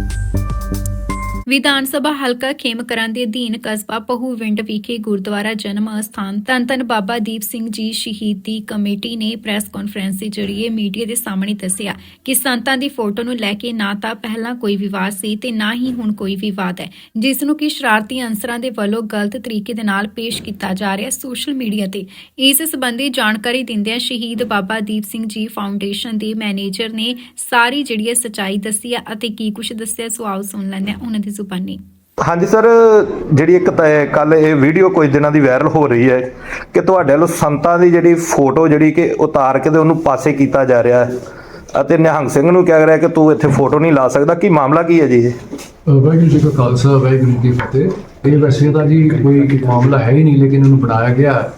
you Vidhan Sabha ਹਲਕਾ ਖੇਮਕਰਾਂ ਦੇ ਅਧੀਨ ਕਸਬਾ ਪਹੂਵਿੰਡ ਵਿਖੇ ਗੁਰਦੁਆਰਾ ਜਨਮ ਅਸਥਾਨ ਧੰਨ ਬਾਬਾ ਦੀਪ ਸਿੰਘ ਜੀ ਸ਼ਹੀਦੀ ਕਮੇਟੀ ਨੇ ਪ੍ਰੈਸ ਕਾਨਫਰੰਸ ਦੇ ਜਰੀਏ ਮੀਡੀਆ ਦੇ ਸਾਹਮਣੇ ਦੱਸਿਆ ਕਿ ਸੰਤਾਂ ਦੀ ਫੋਟੋ ਨੂੰ ਲੈ ਕੇ ਨਾ ਤਾਂ ਪਹਿਲਾਂ ਕੋਈ ਵਿਵਾਦ ਸੀ ਤੇ ਨਾ ਹੀ ਹੁਣ ਕੋਈ ਵਿਵਾਦ ਹੈ, ਜਿਸ ਨੂੰ ਕਿ ਸ਼ਰਾਰਤੀ ਅਨਸਰਾਂ ਦੇ ਵੱਲੋਂ ਗਲਤ ਤਰੀਕੇ ਦੇ ਨਾਲ ਪੇਸ਼ ਕੀਤਾ ਜਾ ਰਿਹਾ ਸੋਸ਼ਲ ਮੀਡੀਆ ਤੇ। ਇਸ ਸੰਬੰਧੀ ਜਾਣਕਾਰੀ ਦਿੰਦਿਆਂ ਸ਼ਹੀਦ ਬਾਬਾ ਦੀਪ ਸਿੰਘ ਜੀ ਫਾਊਂਡੇਸ਼ਨ ਦੇ ਮੈਨੇਜਰ ਨੇ ਸਾਰੀ ਜਿਹੜੀ ਸਚਾਈ ਦੱਸੀ ਹੈ ਅਤੇ ਕੀ ਕੁਝ ਦੱਸਿਆ ਸੋ ਆਓ ਸੁਣ ਲੈਂਦੇ ਹਾਂ ਉਹਨਾਂ ਦੀ ਜ਼ੁਬਾਨੀ। ਹਾਂਜੀ ਸਰ ਜਿਹੜੀ ਇੱਕ ਕੱਲ ਇਹ ਵੀਡੀਓ ਕੁਝ ਦਿਨਾਂ ਦੀ ਵਾਇਰਲ ਹੋ ਰਹੀ ਹੈ ਕਿ ਤੁਹਾਡੇ ਵੱਲੋਂ ਸੰਤਾਂ ਦੀ ਜਿਹੜੀ ਫੋਟੋ ਜਿਹੜੀ ਕਿ ਉਤਾਰ ਕੇ ਤੇ ਉਹਨੂੰ ਪਾਸੇ ਕੀਤਾ ਜਾ ਰਿਹਾ ਹੈ। ਅਤੇ ਨਿਹੰਗ ਸਿੰਘ ਨੂੰ ਕਿਹਾ ਗਿਆ ਕਿ ਤੂੰ ਇੱਥੇ ਫੋਟੋ ਨਹੀਂ ਲਾ ਸਕਦਾ। ਕੀ ਮਾਮਲਾ ਕੀ ਹੈ ਜੀ ਇਹ? ਵਾਹਿਗੁਰੂ ਜੀ ਕਾ ਖਾਲਸਾ ਵਾਹਿਗੁਰੂ ਜੀ ਕੀ ਫਤਿਹ। ਇਹ ਵੈਸੇ ਤਾਂ ਜੀ ਕੋਈ ਮਾਮਲਾ ਹੈ ਹੀ ਨਹੀਂ ਲੇਕਿਨ ਇਹਨੂੰ ਬਣਾਇਆ ਗਿਆ।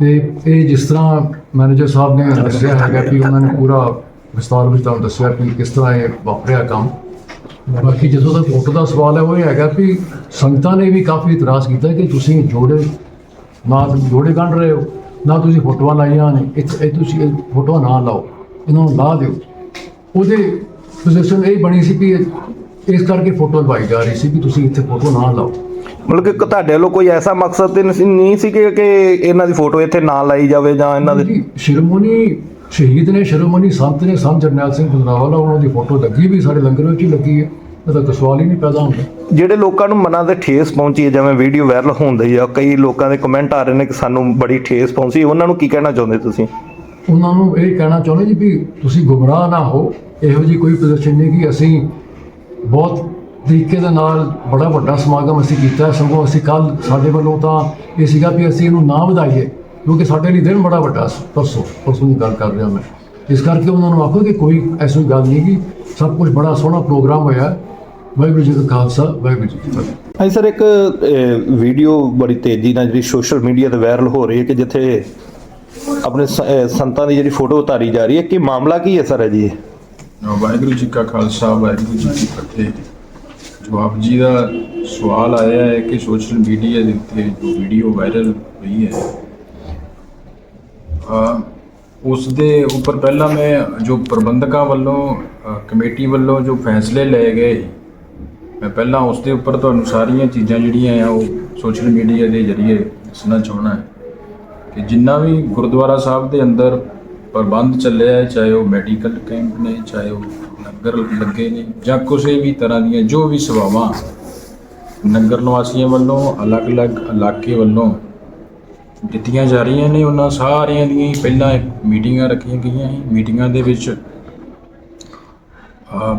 ਤੇ ਇਹ ਜਿਸ ਤਰ੍ਹਾਂ ਮੈਨੇਜਰ ਸਾਹਿਬ ਨੇ ਦੱਸਿਆ ਹੈਗਾ ਕਿ ਉਹਨਾਂ ਨੇ ਪੂਰਾ ਵਿਸਤਾਰ ਵਿੱਚ ਤੁਹਾਨੂੰ ਦੱਸਿਆ ਕਿ ਕਿਸ ਤਰ੍ਹਾਂ ਇਹ ਵਾਪਰਿਆ ਕੰਮ। ਬਾਕੀ ਜਦੋਂ ਤੱਕ ਫੋਟੋ ਦਾ ਸਵਾਲ ਹੈ ਉਹ ਇਹ ਹੈਗਾ ਕਿ ਸੰਗਤਾਂ ਨੇ ਵੀ ਕਾਫੀ ਇਤਰਾਜ਼ ਕੀਤਾ ਕਿ ਤੁਸੀਂ ਜੋੜੇ ਨਾ ਜੋੜੇ ਕੱਢ ਰਹੇ ਹੋ ਨਾ ਤੁਸੀਂ ਫੋਟੋਆਂ ਲਾਈਆਂ ਨੇ ਇਹ ਤੁਸੀਂ ਫੋਟੋਆਂ ਨਾ ਲਾਓ ਇਹਨਾਂ ਨੂੰ ਲਾ ਦਿਓ। ਉਹਦੇ ਪੋਜੀਸ਼ਨ ਇਹ ਬਣੀ ਸੀ ਕਿ ਇਸ ਕਰਕੇ ਫੋਟੋ ਲਵਾਈ ਜਾ ਰਹੀ ਸੀ ਕਿ ਤੁਸੀਂ ਇੱਥੇ ਫੋਟੋ ਨਾ ਲਾਓ। ਮਤਲਬ ਕਿ ਤੁਹਾਡੇ ਵੱਲੋਂ ਕੋਈ ਐਸਾ ਮਕਸਦ ਤੇ ਨਹੀਂ ਸੀ ਕਿ ਕਿ ਇਹਨਾਂ ਦੀ ਫੋਟੋ ਇੱਥੇ ਨਾ ਲਾਈ ਜਾਵੇ ਜਾਂ ਇਹਨਾਂ ਦੇ ਜੀ ਸ਼ਿਰੋਮਣੀ ਸ਼ਹੀਦ ਨੇ ਸ਼ਿਰੋਮਣੀ ਸੰਤ ਨੇ ਸੰਤ ਜਰਨੈਲ ਸਿੰਘ ਗੁਜਰਾਵਾਲਾ ਉਹਨਾਂ ਦੀ ਫੋਟੋ ਲੱਗੀ ਵੀ ਸਾਡੇ ਲੰਗਰ ਵਿੱਚ ਹੀ ਲੱਗੀ ਹੈ। ਇਹਦਾ ਕੋਈ ਸਵਾਲ ਹੀ ਨਹੀਂ ਪੈਦਾ ਹੁੰਦਾ। ਜਿਹੜੇ ਲੋਕਾਂ ਨੂੰ ਮਨਾਂ ਤੇ ਠੇਸ ਪਹੁੰਚੀ ਹੈ ਜਿਵੇਂ ਵੀਡੀਓ ਵਾਇਰਲ ਹੁੰਦੀ ਆ ਕਈ ਲੋਕਾਂ ਦੇ ਕਮੈਂਟ ਆ ਰਹੇ ਨੇ ਕਿ ਸਾਨੂੰ ਬੜੀ ਠੇਸ ਪਹੁੰਚੀ। ਉਹਨਾਂ ਨੂੰ ਕੀ ਕਹਿਣਾ ਚਾਹੁੰਦੇ ਤੁਸੀਂ? ਉਹਨਾਂ ਨੂੰ ਇਹ ਕਹਿਣਾ ਚਾਹੁੰਦੇ ਜੀ ਵੀ ਤੁਸੀਂ ਗੁੰਮਰਾਹ ਨਾ ਹੋ। ਇਹੋ ਜੀ ਕੋਈ ਪੋਜੀਸ਼ਨ ਨਹੀਂ ਕਿ ਅਸੀਂ ਬਹੁਤ ਤਰੀਕੇ ਦੇ ਨਾਲ ਬੜਾ ਵੱਡਾ ਸਮਾਗਮ ਅਸੀਂ ਕੀਤਾ। ਸਗੋਂ ਅਸੀਂ ਕੱਲ ਸਾਡੇ ਵੱਲੋਂ ਤਾਂ ਇਹ ਸੀਗਾ ਵੀ ਅਸੀਂ ਇਹਨੂੰ ਨਾ ਵਧਾਈਏ। ਕਿਉਂਕਿ ਸਾਡੇ ਲਈ ਦਿਨ ਬੜਾ ਵੱਡਾ ਸੀ ਪਰਸੋਂ ਪਰਸੋਂ ਦੀ ਗੱਲ ਕਰ ਰਿਹਾ ਮੈਂ ਇਸ ਕਰਕੇ ਉਹਨਾਂ ਨੂੰ ਆਖੋ ਕਿ ਕੋਈ ਐਸੀ ਗੱਲ ਨਹੀਂ ਕਿ ਸਭ ਕੁਝ ਬੜਾ ਸੋਹਣਾ ਪ੍ਰੋਗਰਾਮ ਹੋਇਆ ਹੈ। ਵਾਹਿਗੁਰੂ ਜੀ ਕਾ ਖਾਲਸਾ ਵਾਹਿਗੁਰੂ ਜੀ ਕੀ ਫਤਿਹ ਹਾਂਜੀ ਸਰ ਇੱਕ ਵੀਡੀਓ ਬੜੀ ਤੇਜ਼ੀ ਨਾਲ ਜਿਹੜੀ ਸੋਸ਼ਲ ਮੀਡੀਆ ਤੇ ਵਾਇਰਲ ਹੋ ਰਹੀ ਹੈ ਕਿ ਜਿੱਥੇ ਆਪਣੇ ਸੰਤਾਂ ਦੀ ਜਿਹੜੀ ਫੋਟੋ ਉਤਾਰੀ ਜਾ ਰਹੀ ਹੈ ਕਿ ਮਾਮਲਾ ਕੀ ਹੈ ਸਰ ਜੀ ਇਹ? ਵਾਹਿਗੁਰੂ ਜੀ ਕਾ ਖਾਲਸਾ ਵਾਹਿਗੁਰੂ ਜੀ ਕੀ ਫਤਿਹ ਜੋ ਆਪ ਜੀ ਦਾ ਸਵਾਲ ਆਇਆ ਹੈ ਕਿ ਸੋਸ਼ਲ ਮੀਡੀਆ ਦੇ ਉੱਤੇ ਜੋ ਵੀਡੀਓ ਵਾਇਰਲ ਹੋਈ ਹੈ ਉਸ ਦੇ ਉੱਪਰ ਪਹਿਲਾਂ ਮੈਂ ਜੋ ਪ੍ਰਬੰਧਕਾਂ ਵੱਲੋਂ ਕਮੇਟੀ ਵੱਲੋਂ ਜੋ ਫੈਸਲੇ ਲਏ ਗਏ, ਮੈਂ ਪਹਿਲਾਂ ਉਸ ਦੇ ਉੱਪਰ ਤੁਹਾਨੂੰ ਸਾਰੀਆਂ ਚੀਜ਼ਾਂ ਜਿਹੜੀਆਂ ਆ ਉਹ ਸੋਸ਼ਲ ਮੀਡੀਆ ਦੇ ਜ਼ਰੀਏ ਦੱਸਣਾ ਚਾਹਣਾ ਹੈ ਕਿ ਜਿੰਨਾ ਵੀ ਗੁਰਦੁਆਰਾ ਸਾਹਿਬ ਦੇ ਅੰਦਰ ਪ੍ਰਬੰਧ ਚੱਲਿਆ ਹੈ ਚਾਹੇ ਉਹ ਮੈਡੀਕਲ ਕੈਂਪ ਨੇ, ਚਾਹੇ ਉਹ ਲੰਗਰ ਲੱਗੇ ਨੇ ਜਾਂ ਕਿਸੇ ਵੀ ਤਰ੍ਹਾਂ ਦੀਆਂ ਜੋ ਵੀ ਸੇਵਾਵਾਂ ਨਗਰ ਨਿਵਾਸੀਆਂ ਵੱਲੋਂ, ਅਲੱਗ-ਅਲੱਗ ਇਲਾਕੇ ਵੱਲੋਂ ਦਿੱਤੀਆਂ ਜਾ ਰਹੀਆਂ ਨੇ। ਉਹਨਾਂ ਸਾਰਿਆਂ ਦੀਆਂ ਹੀ ਪਹਿਲਾਂ ਮੀਟਿੰਗਾਂ ਰੱਖੀਆਂ ਗਈਆਂ ਸੀ। ਮੀਟਿੰਗਾਂ ਦੇ ਵਿੱਚ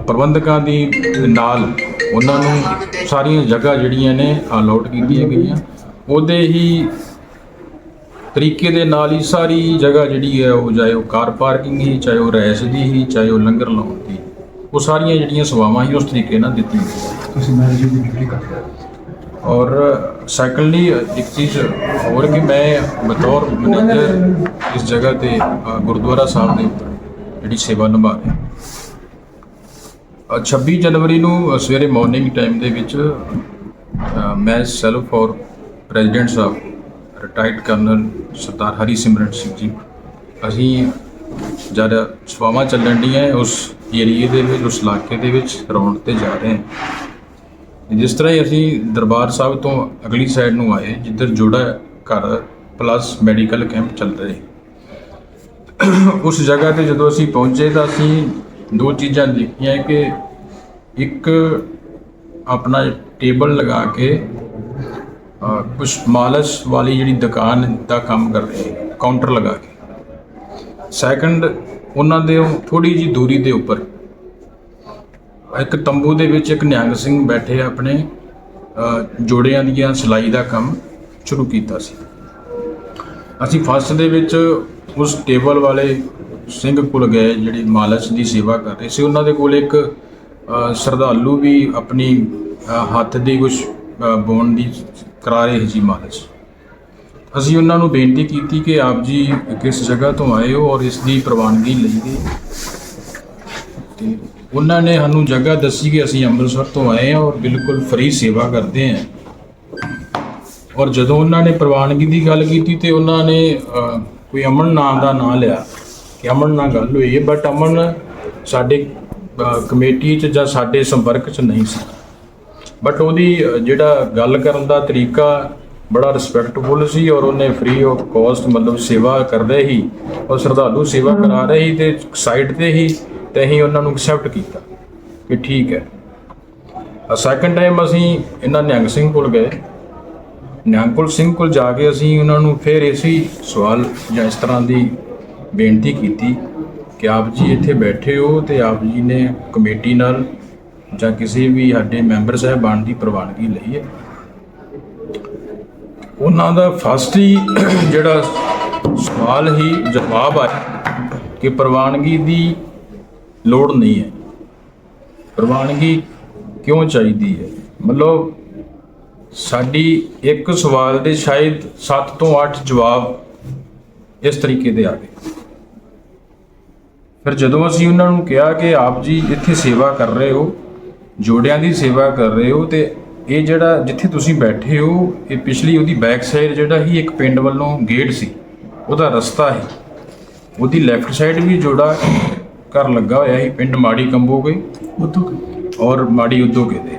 ਪ੍ਰਬੰਧਕਾਂ ਦੀ ਨਾਲ ਉਹਨਾਂ ਨੂੰ ਸਾਰੀਆਂ ਜਗ੍ਹਾ ਜਿਹੜੀਆਂ ਨੇ ਅਲਾਟ ਕੀਤੀਆਂ ਗਈਆਂ। ਉਹਦੇ ਹੀ ਤਰੀਕੇ ਦੇ ਨਾਲ ਹੀ ਸਾਰੀ ਜਗ੍ਹਾ ਜਿਹੜੀ ਹੈ ਉਹ ਚਾਹੇ ਉਹ ਕਾਰ ਪਾਰਕਿੰਗ ਹੀ ਚਾਹੇ ਉਹ ਰਹਿਸ਼ ਦੀ ਹੀ ਚਾਹੇ ਉਹ ਲੰਗਰ ਲਾਉਣ ਦੀ। ਉਹ ਸਾਰੀਆਂ ਜਿਹੜੀਆਂ ਸੇਵਾਵਾਂ ਹੀ ਉਸ ਤਰੀਕੇ ਨਾਲ ਦਿੱਤੀਆਂ ਗਈਆਂ। ਤੁਸੀਂ ਮੈਨੇਜਰ ਦੀ ਡਿਊਟੀ ਕਰ ਰਹੇ ਹੋ। ਔਰ ਸੈਕੰਡਲੀ ਇੱਕ ਚੀਜ਼ ਹੋਰ ਕਿ ਮੈਂ ਬਤੌਰ ਮੈਨੇਜਰ ਇਸ ਜਗ੍ਹਾ ਤੇ ਗੁਰਦੁਆਰਾ ਸਾਹਿਬ ਦੇ ਉੱਪਰ ਜਿਹੜੀ ਸੇਵਾ ਨਿਭਾ ਰਿਹਾ। ਅ, 26 ਜਨਵਰੀ ਨੂੰ ਸਵੇਰੇ ਮਾਰਨਿੰਗ ਟਾਈਮ ਦੇ ਵਿੱਚ ਮੈਂ ਸੈਲਫ ਔਰ ਪ੍ਰੈਜ਼ੀਡੈਂਟ ਸਾਹਿਬ ਰਿਟਾਇਰਡ ਕਰਨਲ ਸਰਦਾਰ ਹਰੀ ਸਿਮਰਨ ਸਿੰਘ ਜੀ ਅਸੀਂ ਜਦ ਸਵਾਵਾਂ ਚੱਲਣ ਡੀਆਂ ਉਸ ਏਰੀਏ ਦੇ ਵਿੱਚ ਉਸ ਇਲਾਕੇ ਦੇ ਵਿੱਚ ਰੌਂਡ ਤੇ ਜਾ ਰਹੇ ਹਾਂ। ਜਿਸ ਤਰ੍ਹਾਂ ਹੀ ਅਸੀਂ ਦਰਬਾਰ ਸਾਹਿਬ ਤੋਂ ਅਗਲੀ ਸਾਈਡ ਨੂੰ ਆਏ, ਜਿੱਧਰ ਜੋੜਾ ਘਰ ਪਲੱਸ ਮੈਡੀਕਲ ਕੈਂਪ ਚੱਲ ਰਹੇ। ਉਸ ਜਗ੍ਹਾ ਤੇ ਜਦੋਂ ਅਸੀਂ ਪਹੁੰਚੇ ਤਾਂ ਅਸੀਂ ਦੋ ਚੀਜ਼ਾਂ ਦੇਖੀਆਂ ਕਿ ਇੱਕ ਆਪਣਾ ਟੇਬਲ ਲਗਾ ਕੇ ਕੁਝ ਮਾਲਸ਼ ਵਾਲੀ ਜਿਹੜੀ ਦੁਕਾਨ ਦਾ ਕੰਮ ਕਰ ਰਹੇ ਕਾਊਂਟਰ ਲਗਾ ਕੇ। ਸੈਕੰਡ ਉਹਨਾਂ ਦੇ ਥੋੜੀ ਜੀ ਦੂਰੀ ਦੇ ਉੱਪਰ ਇੱਕ ਤੰਬੂ ਦੇ ਵਿੱਚ ਇੱਕ ਨਿਹੰਗ ਸਿੰਘ ਬੈਠੇ ਆਪਣੇ ਜੋੜਿਆਂ ਦੀਆਂ ਸਿਲਾਈ ਦਾ ਕੰਮ ਸ਼ੁਰੂ ਕੀਤਾ ਸੀ। ਅਸੀਂ ਫਸਟ ਦੇ ਵਿੱਚ ਉਸ ਟੇਬਲ ਵਾਲੇ ਸਿੰਘ ਕੋਲ ਗਏ ਜਿਹੜੀ ਮਾਲਸ਼ ਦੀ ਸੇਵਾ ਕਰ ਰਹੇ ਸੀ। ਉਹਨਾਂ ਦੇ ਕੋਲ ਇੱਕ ਅ, ਸ਼ਰਧਾਲੂ ਵੀ ਆਪਣੀ ਹੱਥ ਦੀ ਕੁਝ ਬੋਨ ਦੀ ਕਰਾ ਰਹੇ ਸੀ ਮਾਲਚ ਅਸੀਂ ਉਹਨਾਂ ਨੂੰ ਬੇਨਤੀ ਕੀਤੀ ਕਿ ਆਪ ਜੀ ਕਿਸ ਜਗ੍ਹਾ ਤੋਂ ਆਏ ਹੋ ਔਰ ਇਸ ਦੀ ਪ੍ਰਵਾਨਗੀ ਲਈ ਗਈ ਤੇ ਉਹਨਾਂ ਨੇ ਸਾਨੂੰ ਜਗ੍ਹਾ ਦੱਸੀ ਕਿ ਅਸੀਂ ਅੰਮ੍ਰਿਤਸਰ ਤੋਂ ਆਏ ਹਾਂ ਔਰ ਬਿਲਕੁਲ ਫ੍ਰੀ ਸੇਵਾ ਕਰਦੇ ਹਾਂ। ਔਰ ਜਦੋਂ ਉਹਨਾਂ ਨੇ ਪ੍ਰਵਾਨਗੀ ਦੀ ਗੱਲ ਕੀਤੀ ਤੇ ਉਹਨਾਂ ਨੇ ਕੋਈ ਅਮਨ ਨਾਮ ਦਾ ਨਾਂ ਲਿਆ ਕਿ ਅਮਨ ਨਾਲ ਗੱਲ ਹੋਈ ਹੈ ਬਟ ਅਮਨ ਸਾਡੇ ਕਮੇਟੀ 'ਚ ਜਾਂ ਸਾਡੇ ਸੰਪਰਕ 'ਚ ਨਹੀਂ ਸੀ। ਬਟ ਉਹਦੀ ਜਿਹੜਾ ਗੱਲ ਕਰਨ ਦਾ ਤਰੀਕਾ ਬੜਾ ਰਿਸਪੈਕਟਫੁਲ ਸੀ ਔਰ ਉਹਨੇ ਫ੍ਰੀ ਆਫ ਕਾਸਟ ਮਤਲਬ ਸੇਵਾ ਕਰ ਰਹੇ ਹੀ ਔਰ ਸ਼ਰਧਾਲੂ ਸੇਵਾ ਕਰਾ ਰਹੇ ਹੀ ਤੇ ਸਾਈਡ ਤੇ ਹੀ ਤੇ ਅਸੀਂ ਉਹਨਾਂ ਨੂੰ ਐਕਸੈਪਟ ਕੀਤਾ ਕਿ ਠੀਕ ਹੈ। ਸੈਕੰਡ ਟਾਈਮ ਅਸੀਂ ਇਹਨਾਂ ਨਿਹੰਗ ਸਿੰਘ ਕੋਲ ਗਏ। ਨਿਹੰਗਪੁਰ ਸਿੰਘ ਕੋਲ ਜਾ ਕੇ ਅਸੀਂ ਉਹਨਾਂ ਨੂੰ ਫਿਰ ਇਸੇ ਸਵਾਲ ਜਾਂ ਇਸ ਤਰ੍ਹਾਂ ਦੀ ਬੇਨਤੀ ਕੀਤੀ ਕਿ ਆਪ ਜੀ ਇੱਥੇ ਬੈਠੇ ਹੋ ਤੇ ਆਪ ਜੀ ਨੇ ਕਮੇਟੀ ਨਾਲ ਜਾਂ ਕਿਸੇ ਵੀ ਸਾਡੇ ਮੈਂਬਰ ਸਾਹਿਬਾਨ ਦੀ ਪ੍ਰਵਾਨਗੀ ਲਈ ਹੈ। ਉਹਨਾਂ ਦਾ ਫਸਟ ਹੀ ਜਿਹੜਾ ਸਵਾਲ ਹੀ ਜਵਾਬ ਆਇਆ ਕਿ ਪ੍ਰਵਾਨਗੀ ਦੀ ਲੋੜ ਨਹੀਂ ਹੈ। ਪ੍ਰਵਾਨਗੀ ਕਿਉਂ ਚਾਹੀਦੀ ਹੈ? ਮਤਲਬ ਸਾਡੀ ਇੱਕ ਸਵਾਲ ਦੇ ਸ਼ਾਇਦ 7 ਤੋਂ 8 ਜਵਾਬ ਇਸ ਤਰੀਕੇ ਦੇ ਆ ਗਏ। ਫਿਰ ਜਦੋਂ ਅਸੀਂ ਉਹਨਾਂ ਨੂੰ ਕਿਹਾ ਕਿ ਆਪ ਜੀ ਇੱਥੇ ਸੇਵਾ ਕਰ ਰਹੇ ਹੋ, ਜੋੜਿਆਂ ਦੀ ਸੇਵਾ ਕਰ ਰਹੇ ਹੋ ਤੇ ਇਹ ਜਿਹੜਾ ਜਿੱਥੇ ਤੁਸੀਂ ਬੈਠੇ ਹੋ, ਇਹ ਪਿਛਲੀ ਉਹਦੀ ਬੈਕ ਸਾਈਡ ਜਿਹੜਾ ਹੀ ਇੱਕ ਪਿੰਡ ਵੱਲੋਂ ਗੇਟ ਸੀ, ਉਹਦਾ ਰਸਤਾ ਹੈ ਉਹਦੀ ਲੈਫਟ ਸਾਈਡ ਵੀ ਜੋੜਾ ਘਰ ਲੱਗਾ ਹੋਇਆ ਸੀ ਪਿੰਡ ਮਾੜੀ ਕੰਬੋਗੇ ਔਰ ਮਾੜੀ ਉਦੋਗੇ ਦੇ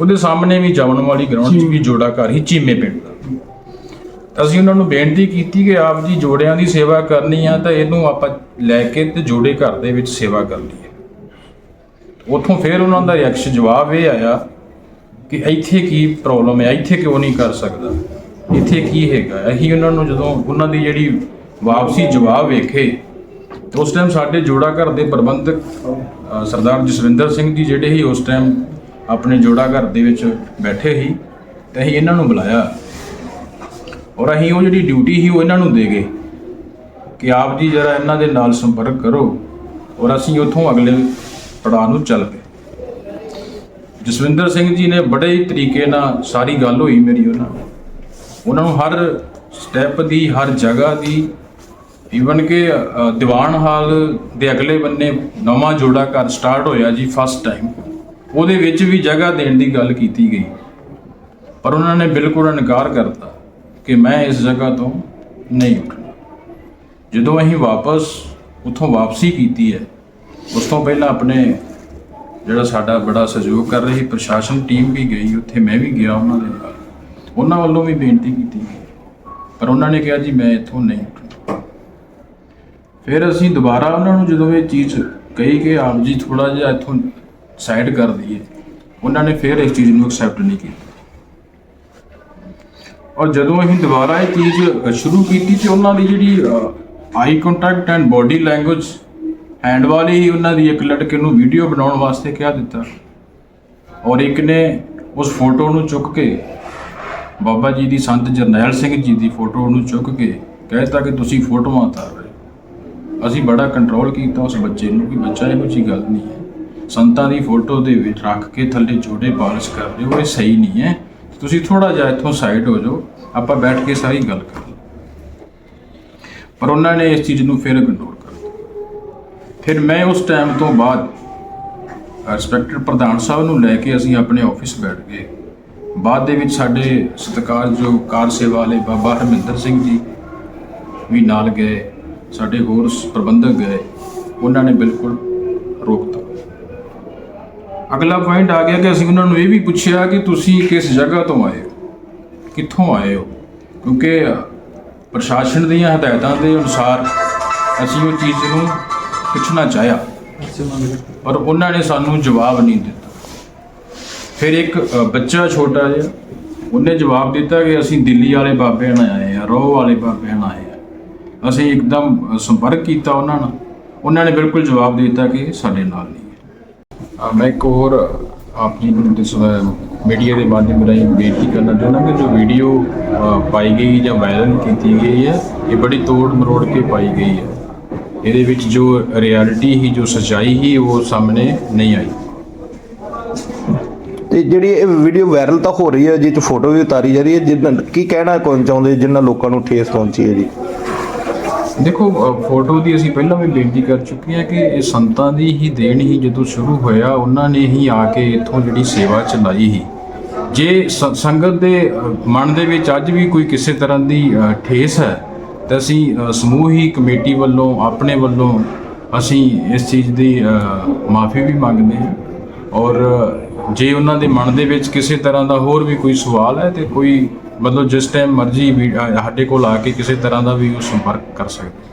ਉਹਦੇ ਸਾਹਮਣੇ ਵੀ ਜਾਵਣ ਵਾਲੀ ਗਰਾਊਂਡ 'ਚ ਵੀ ਜੋੜਾ ਘਰ ਹੀ ਚੀਮੇ ਪਿੰਡ ਦਾ। ਅਸੀਂ ਉਹਨਾਂ ਨੂੰ ਬੇਨਤੀ ਕੀਤੀ ਕਿ ਆਪ ਜੀ ਜੋੜਿਆਂ ਦੀ ਸੇਵਾ ਕਰਨੀ ਆ ਤਾਂ ਇਹਨੂੰ ਆਪਾਂ ਲੈ ਕੇ ਤੇ ਜੋੜੇ ਘਰ ਦੇ ਵਿੱਚ ਸੇਵਾ ਕਰ ਲਈਏ। ਉਥੋਂ ਫਿਰ ਉਹਨਾਂ ਦਾ ਰਿਐਕਸ਼ਨ ਜਵਾਬ ਇਹ ਆਇਆ ਕਿ ਇੱਥੇ ਕੀ ਪ੍ਰੋਬਲਮ ਹੈ ਇੱਥੇ ਕਿਉਂ ਨਹੀਂ ਕਰ ਸਕਦਾ? ਇੱਥੇ ਕੀ ਹੈਗਾ? ਅਸੀਂ ਉਹਨਾਂ ਨੂੰ ਜਦੋਂ ਉਹਨਾਂ ਦੀ ਜਿਹੜੀ ਵਾਪਸੀ ਜਵਾਬ ਵੇਖੇ ਉਸ ਟਾਈਮ ਸਾਡੇ ਜੋੜਾ ਘਰ ਦੇ ਪ੍ਰਬੰਧਕ ਅ, ਸਰਦਾਰ ਜਸਵਿੰਦਰ ਸਿੰਘ ਜੀ ਜਿਹੜੇ ਹੀ ਉਸ ਟਾਈਮ ਆਪਣੇ ਜੋੜਾ ਘਰ ਦੇ ਵਿੱਚ ਬੈਠੇ ਸੀ ਤੇ ਅਸੀਂ ਇਹਨਾਂ ਨੂੰ ਬੁਲਾਇਆ। ਔਰ ਅਸੀਂ ਉਹ ਜਿਹੜੀ ਡਿਊਟੀ ਸੀ ਉਹ ਇਹਨਾਂ ਨੂੰ ਦੇ ਗਏ ਕਿ ਆਪ ਜੀ ਜਰਾ ਇਹਨਾਂ ਦੇ ਨਾਲ ਸੰਪਰਕ ਕਰੋ ਔਰ ਅਸੀਂ ਉੱਥੋਂ ਅਗਲੇ ਪੜਾਅ ਨੂੰ ਚੱਲ ਪਏ। ਜਸਵਿੰਦਰ ਸਿੰਘ ਜੀ ਨੇ ਬੜੇ ਹੀ ਤਰੀਕੇ ਨਾਲ ਸਾਰੀ ਗੱਲ ਹੋਈ ਮੇਰੀ ਉਹਨਾਂ ਨਾਲ। ਉਹਨਾਂ ਨੂੰ ਹਰ ਸਟੈਪ ਦੀ ਹਰ ਜਗ੍ਹਾ ਦੀ ਈਵਨ ਕਿ ਅ, ਦੀਵਾਨ ਹਾਲ ਦੇ ਅਗਲੇ ਬੰਨੇ ਨਵਾਂ ਜੋੜਾ ਘਰ ਸਟਾਰਟ ਹੋਇਆ ਜੀ ਫਸਟ ਟਾਈਮ ਉਹਦੇ ਵਿੱਚ ਵੀ ਜਗ੍ਹਾ ਦੇਣ ਦੀ ਗੱਲ ਕੀਤੀ ਗਈ। ਪਰ ਉਹਨਾਂ ਨੇ ਬਿਲਕੁਲ ਇਨਕਾਰ ਕਰਤਾ ਕਿ ਮੈਂ ਇਸ ਜਗ੍ਹਾ ਤੋਂ ਨਹੀਂ ਉੱਠਣਾ। ਜਦੋਂ ਅਸੀਂ ਵਾਪਸ ਉੱਥੋਂ ਵਾਪਸੀ ਕੀਤੀ ਹੈ ਉਸ ਤੋਂ ਪਹਿਲਾਂ ਆਪਣੇ ਜਿਹੜਾ ਸਾਡਾ ਬੜਾ ਸਹਿਯੋਗ ਕਰ ਰਹੀ ਪ੍ਰਸ਼ਾਸਨ ਟੀਮ ਵੀ ਗਈ ਉੱਥੇ ਮੈਂ ਵੀ ਗਿਆ ਉਹਨਾਂ ਦੇ ਨਾਲ। ਉਹਨਾਂ ਵੱਲੋਂ ਵੀ ਬੇਨਤੀ ਕੀਤੀ ਗਈ। ਪਰ ਉਹਨਾਂ ਨੇ ਕਿਹਾ ਜੀ ਮੈਂ ਇੱਥੋਂ ਨਹੀਂ ਉੱਠਣਾ। ਫਿਰ ਅਸੀਂ ਦੁਬਾਰਾ ਉਹਨਾਂ ਨੂੰ ਜਦੋਂ ਇਹ ਚੀਜ਼ ਕਹੀ ਕਿ ਆਪ ਜੀ ਥੋੜਾ ਜਿਹਾ ਇੱਥੋਂ ਸਾਈਡ ਕਰ ਦਈਏ, ਉਹਨਾਂ ਨੇ ਫਿਰ ਇਸ ਚੀਜ਼ ਨੂੰ ਐਕਸੈਪਟ ਨਹੀਂ ਕੀਤਾ। ਔਰ ਜਦੋਂ ਅਸੀਂ ਦੁਬਾਰਾ ਇਹ ਚੀਜ਼ ਸ਼ੁਰੂ ਕੀਤੀ ਤੇ ਉਹਨਾਂ ਦੀ ਜਿਹੜੀ eye contact and body language hand ਵਾਲੀ ਹੀ ਉਹਨਾਂ ਦੀ ਇੱਕ ਲੜਕੇ ਨੂੰ ਵੀਡੀਓ ਬਣਾਉਣ ਵਾਸਤੇ ਕਿਹਾ ਦਿੱਤਾ। ਔਰ ਇੱਕ ਨੇ ਉਸ ਫੋਟੋ ਨੂੰ ਚੁੱਕ ਕੇ, ਬਾਬਾ ਜੀ ਦੀ ਸੰਤ ਜਰਨੈਲ ਸਿੰਘ ਜੀ ਦੀ ਫੋਟੋ ਨੂੰ ਚੁੱਕ ਕੇ ਕਹਿਤਾ ਕਿ ਤੁਸੀਂ ਫੋਟੋਆਂ ਉਤਾਰ। ਅਸੀਂ ਬੜਾ ਕੰਟਰੋਲ ਕੀਤਾ ਉਸ ਬੱਚੇ ਨੂੰ ਕਿ ਬੱਚਾ ਇਹੋ ਜਿਹੀ ਗੱਲ ਨਹੀਂ ਹੈ। ਸੰਤਾਂ ਦੀ ਫੋਟੋ ਦੇ ਵਿੱਚ ਰੱਖ ਕੇ ਥੱਲੇ ਜੋੜੇ ਪਾਲਿਸ਼ ਕਰ ਰਹੇ ਹੋ, ਇਹ ਸਹੀ ਨਹੀਂ ਹੈ। ਤੁਸੀਂ ਥੋੜਾ ਜਿਹਾ ਇੱਥੋਂ ਸਾਈਡ ਹੋ ਜਾਓ, ਆਪਾਂ ਬੈਠ ਕੇ ਸਾਰੀ ਗੱਲ ਕਰ ਲਵਾਂਗੇ ਪਰ ਉਹਨਾਂ ਨੇ ਇਸ ਚੀਜ਼ ਨੂੰ ਫਿਰ ਇਗਨੋਰ ਕਰ ਦਿੱਤਾ। ਫਿਰ ਮੈਂ ਉਸ ਟਾਈਮ ਤੋਂ ਬਾਅਦ ਰਿਸਪੈਕਟਡ ਪ੍ਰਧਾਨ ਸਾਹਿਬ ਨੂੰ ਲੈ ਕੇ ਅਸੀਂ ਆਪਣੇ ਆਫਿਸ ਬੈਠ ਗਏ। ਬਾਅਦ ਦੇ ਵਿੱਚ ਸਾਡੇ ਸਤਿਕਾਰਯੋਗ ਕਾਰ ਸੇਵਾ ਵਾਲੇ ਬਾਬਾ ਹਰਮਿੰਦਰ ਸਿੰਘ ਜੀ ਵੀ ਨਾਲ ਗਏ। ਸਾਡੇ ਹੋਰ ਸ- ਪ੍ਰਬੰਧਕ ਗਏ। ਉਹਨਾਂ ਨੇ ਬਿਲਕੁਲ ਰੋਕਤਾ। ਅਗਲਾ ਪੁਆਇੰਟ ਆ ਗਿਆ ਕਿ ਅਸੀਂ ਉਹਨਾਂ ਨੂੰ ਇਹ ਵੀ ਪੁੱਛਿਆ ਕਿ ਤੁਸੀਂ ਕਿਸ ਜਗ੍ਹਾ ਤੋਂ ਆਏ ਹੋ? ਕਿੱਥੋਂ ਆਏ ਹੋ? ਕਿਉਂਕਿ ਪ੍ਰਸ਼ਾਸਨ ਦੀਆਂ ਹਦਾਇਤਾਂ ਦੇ ਅਨੁਸਾਰ ਅਸੀਂ ਉਹ ਚੀਜ਼ ਨੂੰ ਪੁੱਛਣਾ ਚਾਹਿਆ। ਪਰ ਉਹਨਾਂ ਨੇ ਸਾਨੂੰ ਜਵਾਬ ਨਹੀਂ ਦਿੱਤਾ। ਫਿਰ ਇੱਕ ਬੱਚਾ ਛੋਟਾ ਜਿਹਾ, ਉਹਨੇ ਜਵਾਬ ਦਿੱਤਾ ਕਿ ਅਸੀਂ ਦਿੱਲੀ ਵਾਲੇ ਬਾਬੇ ਨਾਲ ਆਏ ਆ ਰੋਹ ਵਾਲੇ ਬਾਬੇ ਨਾਲ ਆਏ ਅਸੀਂ ਇੱਕਦਮ ਸੰਪਰਕ ਕੀਤਾ ਉਹਨਾਂ ਨਾਲ। ਉਹਨਾਂ ਨੇ ਬਿਲਕੁਲ ਜਵਾਬ ਦੇ ਦਿੱਤਾ ਕਿ ਸਾਡੇ ਨਾਲ ਨਹੀਂ ਹੈ। ਮੈਂ ਇੱਕ ਹੋਰ ਆਪ ਜੀ ਨੂੰ ਮੀਡੀਆ ਦੇ ਮਾਧਿਅਮ ਰਾਹੀਂ ਬੇਨਤੀ ਕਰਨਾ ਚਾਹੁੰਦਾ ਕਿ ਜੋ ਵੀਡੀਓ ਪਾਈ ਗਈ ਜਾਂ ਵਾਇਰਲ ਕੀਤੀ ਗਈ ਹੈ ਇਹ ਬੜੀ ਤੋੜ ਮਰੋੜ ਕੇ ਪਾਈ ਗਈ ਹੈ। ਇਹਦੇ ਵਿੱਚ ਜੋ ਰਿਐਲਿਟੀ ਹੀ ਜੋ ਸੱਚਾਈ ਹੀ ਉਹ ਸਾਹਮਣੇ ਨਹੀਂ ਆਈ। ਤੇ ਜਿਹੜੀ ਇਹ ਵੀਡੀਓ ਵਾਇਰਲ ਤਾਂ ਹੋ ਰਹੀ ਹੈ ਜਿਹ ਚ ਫੋਟੋ ਵੀ ਉਤਾਰੀ ਜਾ ਰਹੀ ਹੈ ਜਿੰਨਾ ਕੀ ਕਹਿਣਾ ਕੌਣ ਚਾਹੁੰਦੇ ਜਿੰਨਾ ਲੋਕਾਂ ਨੂੰ ਠੇਸ ਪਹੁੰਚੀ ਹੈ ਜੀ? ਦੇਖੋ ਫੋਟੋ ਦੀ ਅਸੀਂ ਪਹਿਲਾਂ ਵੀ ਬੇਨਤੀ ਕਰ ਚੁੱਕੇ ਹਾਂ ਕਿ ਇਹ ਸੰਤਾਂ ਦੀ ਹੀ ਦੇਣ ਹੀ ਜਦੋਂ ਸ਼ੁਰੂ ਹੋਇਆ ਉਹਨਾਂ ਨੇ ਹੀ ਆ ਕੇ ਇੱਥੋਂ ਜਿਹੜੀ ਸੇਵਾ ਚਲਾਈ ਹੀ ਜੇ ਸ- ਸੰਗਤ ਦੇ ਮਨ ਦੇ ਵਿੱਚ ਅੱਜ ਵੀ ਕੋਈ ਕਿਸੇ ਤਰ੍ਹਾਂ ਦੀ ਠੇਸ ਹੈ ਤਾਂ ਅਸੀਂ ਅ, ਸਮੂਹ ਹੀ ਕਮੇਟੀ ਵੱਲੋਂ ਆਪਣੇ ਵੱਲੋਂ ਅਸੀਂ ਇਸ ਚੀਜ਼ ਦੀ ਮਾਫੀ ਵੀ ਮੰਗਦੇ ਹਾਂ। ਔਰ ਜੇ ਉਹਨਾਂ ਦੇ ਮਨ ਦੇ ਵਿੱਚ ਕਿਸੇ ਤਰ੍ਹਾਂ ਦਾ ਹੋਰ ਵੀ ਕੋਈ ਸਵਾਲ ਹੈ ਤੇ ਕੋਈ ਮਤਲਬ ਜਿਸ ਟਾਈਮ ਮਰਜ਼ੀ ਵੀ, ਸਾਡੇ ਕੋਲ ਆ ਕੇ ਕਿਸੇ ਤਰ੍ਹਾਂ ਦਾ ਵੀ ਉਹ ਸੰਪਰਕ ਕਰ ਸਕਦੇ।